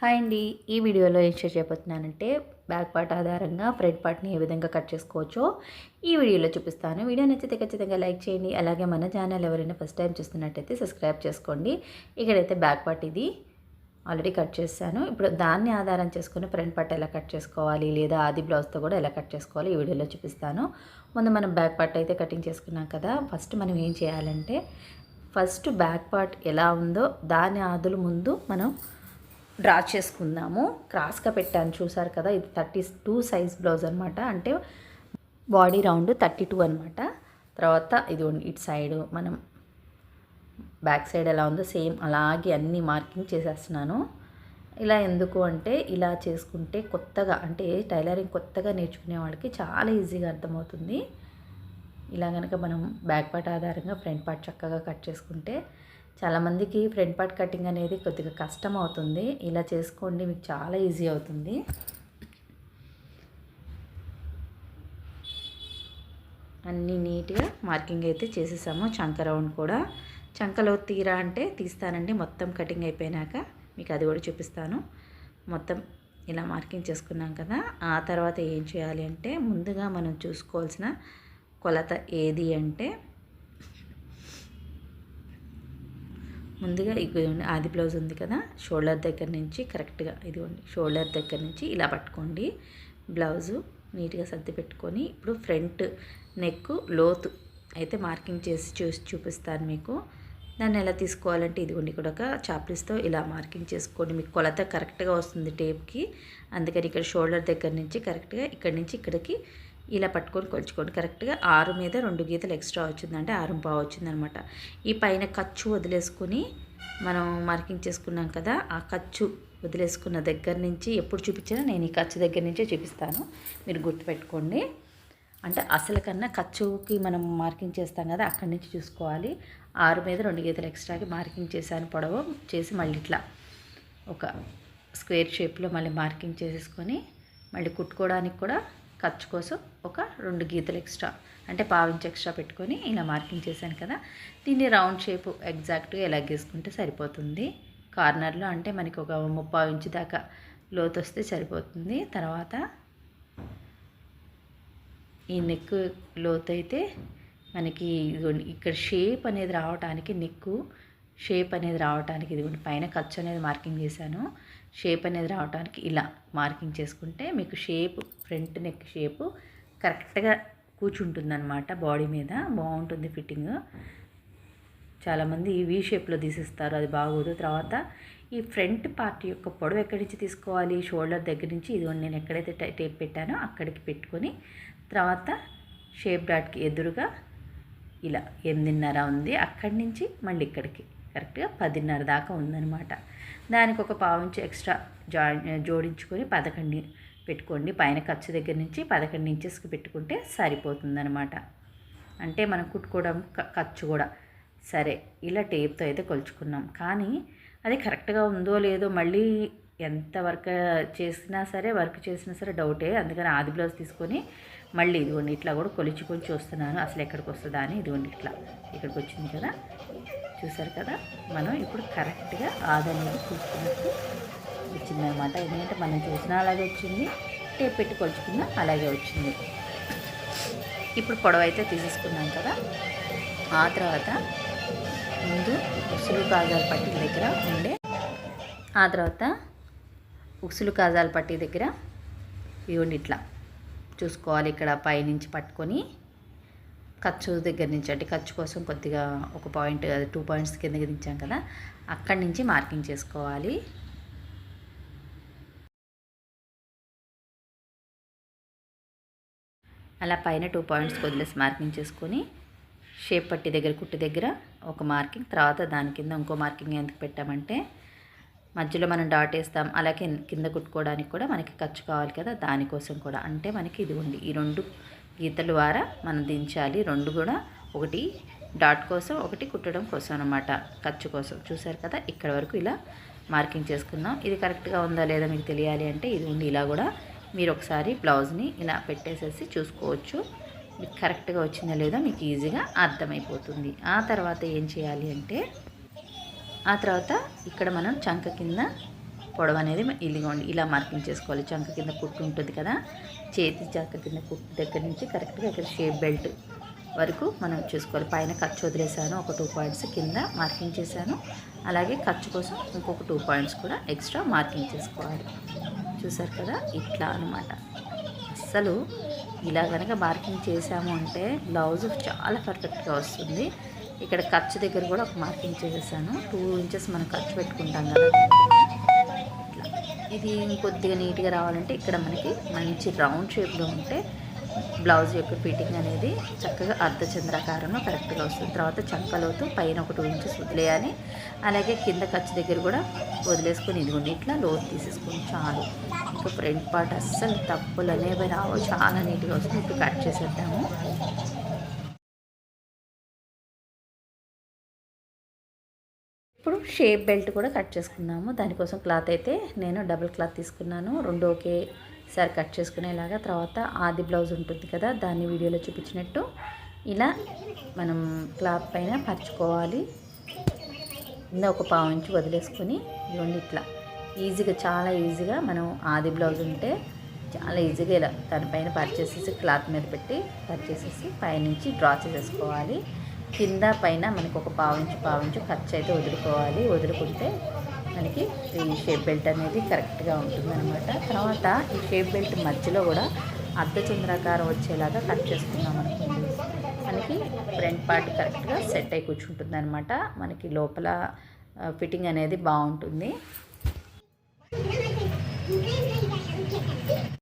Hi అండి. ఈ వీడియోలో ఏం షేర్ చేయబోతున్నానంటే బ్యాక్ పార్ట్ ఆధారంగా ఫ్రంట్ పార్ట్ని ఏ విధంగా కట్ చేసుకోవచ్చో ఈ వీడియోలో చూపిస్తాను. వీడియో నచ్చితే ఖచ్చితంగా లైక్ చేయండి. అలాగే మన ఛానల్ ఎవరైనా ఫస్ట్ టైం చూస్తున్నట్టయితే సబ్స్క్రైబ్ చేసుకోండి. ఇక్కడైతే బ్యాక్ పార్ట్ ఇది ఆల్రెడీ కట్ చేశాను. ఇప్పుడు దాన్ని ఆధారం చేసుకుని ఫ్రంట్ పార్ట్ ఎలా కట్ చేసుకోవాలి లేదా ఆది బ్లౌజ్తో కూడా ఎలా కట్ చేసుకోవాలి ఈ వీడియోలో చూపిస్తాను. ముందు మనం బ్యాక్ పార్ట్ అయితే కటింగ్ చేసుకున్నాం కదా. ఫస్ట్ మనం ఏం చేయాలంటే ఫస్ట్ బ్యాక్ పార్ట్ ఎలా ఉందో దాని ఆదులు ముందు మనం డ్రా చేసుకుందాము. క్రాస్గా పెట్టాను చూసారు కదా? ఇది థర్టీ టూ సైజ్ బ్లౌజ్ అనమాట అంటే బాడీ రౌండ్ థర్టీ టూ అనమాట తర్వాత ఇది ఇటు సైడ్ మనం బ్యాక్ సైడ్ ఎలా ఉందో సేమ్ అలాగే అన్ని మార్కింగ్ చేసేస్తున్నాను. ఇలా ఎందుకు అంటే ఇలా చేసుకుంటే కొత్తగా అంటే టైలరింగ్ కొత్తగా నేర్చుకునే వాళ్ళకి చాలా ఈజీగా అర్థమవుతుంది. ఇలా కనుక మనం బ్యాక్ పార్ట్ ఆధారంగా ఫ్రంట్ పార్ట్ చక్కగా కట్ చేసుకుంటే చాలామందికి ఫ్రంట్ పార్ట్ కటింగ్ అనేది కొద్దిగా కష్టం అవుతుంది. ఇలా చేసుకోండి మీకు చాలా ఈజీ అవుతుంది. అన్నీ నీట్గా మార్కింగ్ అయితే చేసేసాము. చంక రౌండ్ కూడా. చంకలో తీరా అంటే తీస్తానండి. మొత్తం కటింగ్ అయిపోయినాక మీకు అది కూడా చూపిస్తాను. మొత్తం ఇలా మార్కింగ్ చేసుకున్నాం కదా. ఆ తర్వాత ఏం చేయాలి అంటే ముందుగా మనం చూసుకోవాల్సిన కొలత ఏది అంటే ముందుగా ఇదిగోండి ఆది బ్లౌజ్ ఉంది కదా షోల్డర్ దగ్గర నుంచి కరెక్ట్గా ఇదిగోండి షోల్డర్ దగ్గర నుంచి ఇలా పట్టుకోండి. బ్లౌజు నీట్గా సర్ది పెట్టుకొని ఇప్పుడు ఫ్రంట్ నెక్ లోతు అయితే మార్కింగ్ చేసి చూసి చూపిస్తాను మీకు. దాన్ని ఎలా తీసుకోవాలంటే ఇదిగోండి ఇక్కడ ఒక చాప్లిస్తో ఇలా మార్కింగ్ చేసుకోండి. మీకు కొలత కరెక్ట్గా వస్తుంది టేప్కి. అందుకని ఇక్కడ షోల్డర్ దగ్గర నుంచి కరెక్ట్గా ఇక్కడ నుంచి ఇక్కడికి ఇలా పట్టుకొని కొలుచుకోండి. కరెక్ట్గా ఆరు మీద రెండు గీతలు ఎక్స్ట్రా వచ్చిందంటే ఆరు పావు వచ్చిందనమాట. ఈ పైన ఖర్చు వదిలేసుకుని మనం మార్కింగ్ చేసుకున్నాం కదా ఆ ఖర్చు వదిలేసుకున్న దగ్గర నుంచి ఎప్పుడు చూపించినా నేను ఈ ఖర్చు దగ్గర నుంచే చూపిస్తాను. మీరు గుర్తుపెట్టుకోండి. అంటే అసలు కన్నా ఖర్చుకి మనం మార్కింగ్ చేస్తాం కదా అక్కడి నుంచి చూసుకోవాలి. ఆరు మీద రెండు గీతలు ఎక్స్ట్రాకి మార్కింగ్ చేశాను పొడవు చేసి మళ్ళీ ఇట్లా ఒక స్క్వేర్ షేప్లో మళ్ళీ మార్కింగ్ చేసేసుకొని మళ్ళీ కుట్టుకోవడానికి కూడా ఖర్చు కోసం ఒక రెండు గీతలు ఎక్స్ట్రా అంటే పావించి ఎక్స్ట్రా పెట్టుకొని ఇలా మార్కింగ్ చేశాను కదా. దీన్ని రౌండ్ షేప్ ఎగ్జాక్ట్గా ఎలా గీసుకుంటే సరిపోతుంది. కార్నర్లో అంటే మనకి ఒక ముప్పై ఇంచు దాకా లోతు వస్తే సరిపోతుంది. తర్వాత ఈ నెక్ లోతు అయితే మనకి ఇక్కడ షేప్ అనేది రావడానికి నెక్కు షేప్ అనేది రావడానికి ఇదిగోండి పైన ఖర్చు అనేది మార్కింగ్ చేశాను. షేప్ అనేది రావడానికి ఇలా మార్కింగ్ చేసుకుంటే మీకు షేప్ ఫ్రంట్ నెక్ షేపు కరెక్ట్గా కూర్చుంటుందన్నమాట బాడీ మీద. బాగుంటుంది ఫిట్టింగ్. చాలామంది వీ షేప్లో తీసిస్తారు అది బాగోదు. తర్వాత ఈ ఫ్రంట్ పార్ట్ యొక్క పొడవు ఎక్కడి నుంచి తీసుకోవాలి? షోల్డర్ దగ్గర నుంచి ఇది నేను ఎక్కడైతే టేప్ పెట్టానో అక్కడికి పెట్టుకొని తర్వాత షేప్ డాట్కి ఎదురుగా ఇలా ఎనిమిదిన్నర ఉంది. అక్కడి నుంచి మళ్ళీ ఇక్కడికి. కరెక్ట్గా పదిన్నర దాకా ఉందన్నమాట. దానికి ఒక పావుంచి ఎక్స్ట్రా జాయిన్ జోడించుకొని పదకొండు పెట్టుకోండి. పైన ఖర్చు దగ్గర నుంచి పదకొండు ఇంచెస్కి పెట్టుకుంటే సరిపోతుందనమాట అంటే మనం కుట్టుకోవడం ఖర్చు కూడా. సరే ఇలా టేప్తో అయితే కొలుచుకున్నాం. కానీ అది కరెక్ట్గా ఉందో లేదో మళ్ళీ ఎంత వర్క్ చేసినా సరే వర్క్ చేసినా సరే డౌటే. అందుకని ఆది బ్లౌజ్ తీసుకొని మళ్ళీ ఇదిగోండి ఇట్లా కూడా కొలిచి చూస్తున్నాను. అసలు ఎక్కడికి వస్తుందా అని ఇదిగోండి ఇట్లా. ఇక్కడికి వచ్చింది కదా. చూసారు కదా? మనం ఇప్పుడు కరెక్ట్గా ఆదనేది చూసుకున్నట్టు వచ్చిందనమాట ఎందుకంటే మనం చూసినా అలాగే వచ్చింది టేప్ పెట్టి కొలుచుకున్నా అలాగే వచ్చింది. ఇప్పుడు పొడవ అయితే తీసేసుకున్నాం కదా? ఆ తర్వాత ముందు ఉసులు కాజాల పట్టి దగ్గర ఉండే ఆ తర్వాత ఉసులు కాజాల పట్టి దగ్గర ఇవ్వండి ఇట్లా చూసుకోవాలి ఇక్కడ పైనుంచి పట్టుకొని. ఖర్చు దగ్గర నుంచి అంటే ఖర్చు కోసం కొద్దిగా ఒక పాయింట్ టూ పాయింట్స్ కిందకి దించాం కదా అక్కడి నుంచి మార్కింగ్ చేసుకోవాలి. అలా పైన టూ పాయింట్స్ వదిలేసి మార్కింగ్ చేసుకొని షేప్ పట్టి దగ్గర కుట్టి దగ్గర ఒక మార్కింగ్ తర్వాత దాని కింద ఇంకో మార్కింగ్ ఎందుకు పెట్టామంటే మధ్యలో మనం డాట్ వేస్తాం అలాగే కింద కుట్టుకోవడానికి కూడా మనకి ఖర్చు కావాలి కదా దానికోసం కూడా. అంటే మనకి ఇది ఉంది ఈ రెండు గీతల ద్వారా మనం దించాలి. రెండు కూడా ఒకటి డాట్ కోసం ఒకటి కుట్టడం కోసం అనమాట ఖర్చు కోసం. చూసారు కదా? ఇక్కడ వరకు ఇలా మార్కింగ్ చేసుకుందాం. ఇది కరెక్ట్గా ఉందా లేదా మీకు తెలియాలి అంటే ఇది ఉంది. ఇలా కూడా మీరు ఒకసారి బ్లౌజ్ని ఇలా పెట్టేసేసి చూసుకోవచ్చు. మీకు కరెక్ట్గా వచ్చిందా లేదా మీకు ఈజీగా అర్థమైపోతుంది. ఆ తర్వాత ఏం చేయాలి అంటే ఆ తర్వాత ఇక్కడ మనం చంక కింద పొడవు అనేది ఇదిగోండి ఇలా మార్కింగ్ చేసుకోవాలి. చంక కింద కుట్టు ఉంటుంది కదా? చేతి జాక కింద కుట్టు దగ్గర నుంచి కరెక్ట్గా ఇక్కడ షేప్ బెల్ట్ వరకు మనం చూసుకోవాలి. పైన ఖర్చు వదిలేసాను ఒక టూ పాయింట్స్ కింద మార్కింగ్ చేశాను. అలాగే ఖర్చు కోసం ఇంకొక టూ పాయింట్స్ కూడా ఎక్స్ట్రా మార్కింగ్ చేసుకోవాలి. చూసారు కదా? ఇట్లా అనమాట అస్సలు ఇలా కనుక మార్కింగ్ చేసాము అంటే బ్లౌజ్ చాలా పర్ఫెక్ట్గా వస్తుంది. ఇక్కడ ఖర్చు దగ్గర కూడా ఒక మార్కింగ్ చేసేసాను. టూ ఇంచెస్ మనం ఖర్చు పెట్టుకుంటాం కదా? ఇది ఇంకొద్దిగా నీట్గా రావాలంటే ఇక్కడ మనకి మంచి రౌండ్ షేప్లో ఉంటే బ్లౌజ్ యొక్క ఫిట్టింగ్ అనేది చక్కగా అర్ధచంద్రాకారంలో కరెక్ట్గా వస్తుంది. తర్వాత చంకలోతు పైన ఒక టూ ఇంచెస్ వదిలేయాలి. అలాగే కింద ఖర్చు దగ్గర కూడా వదిలేసుకొని ఇదిగోండి ఇట్లా లోతు తీసేసుకొని చాలు. ఇంకా ఫ్రంట్ పార్ట్ అస్సలు తప్పులు అనేవి రావు. చాలా నీట్గా వస్తుంది. ఇప్పుడు కట్ చేసేద్దాము. ఇప్పుడు షేప్ బెల్ట్ కూడా కట్ చేసుకుందాము దానికోసం క్లాత్ అయితే నేను డబుల్ క్లాత్ తీసుకున్నాను. రెండు ఒకేసారి కట్ చేసుకునేలాగా. తర్వాత ఆది బ్లౌజ్ ఉంటుంది కదా దాన్ని వీడియోలో చూపించినట్టు ఇలా మనం క్లాత్ పైన పరుచుకోవాలి. కింద ఒక పావు ఇంచు వదిలేసుకొని ఇవ్వండి ఇట్లా. ఈజీగా చాలా ఈజీగా మనం ఆది బ్లౌజ్ ఉంటే చాలా ఈజీగా ఇలా దానిపైన పరిచేసేసి క్లాత్ మీద పెట్టి పరిచేసేసి పైనుంచి డ్రా చేసేసుకోవాలి. కింద పైన మనకు ఒక పావించు పావించు ఖర్చు అయితే వదులుకోవాలి. వదులుకుంటే మనకి ఈ షేప్ బెల్ట్ అనేది కరెక్ట్గా ఉంటుందన్నమాట. తర్వాత ఈ షేప్ బెల్ట్ మధ్యలో కూడా అర్ధచంద్రాకారం వచ్చేలాగా కట్ చేసుకున్నాం అనుకోండి మనకి ఫ్రంట్ పార్ట్ కరెక్ట్గా సెట్ అయి కూర్చుంటుంది అనమాట మనకి లోపల ఫిట్టింగ్ అనేది బాగుంటుంది.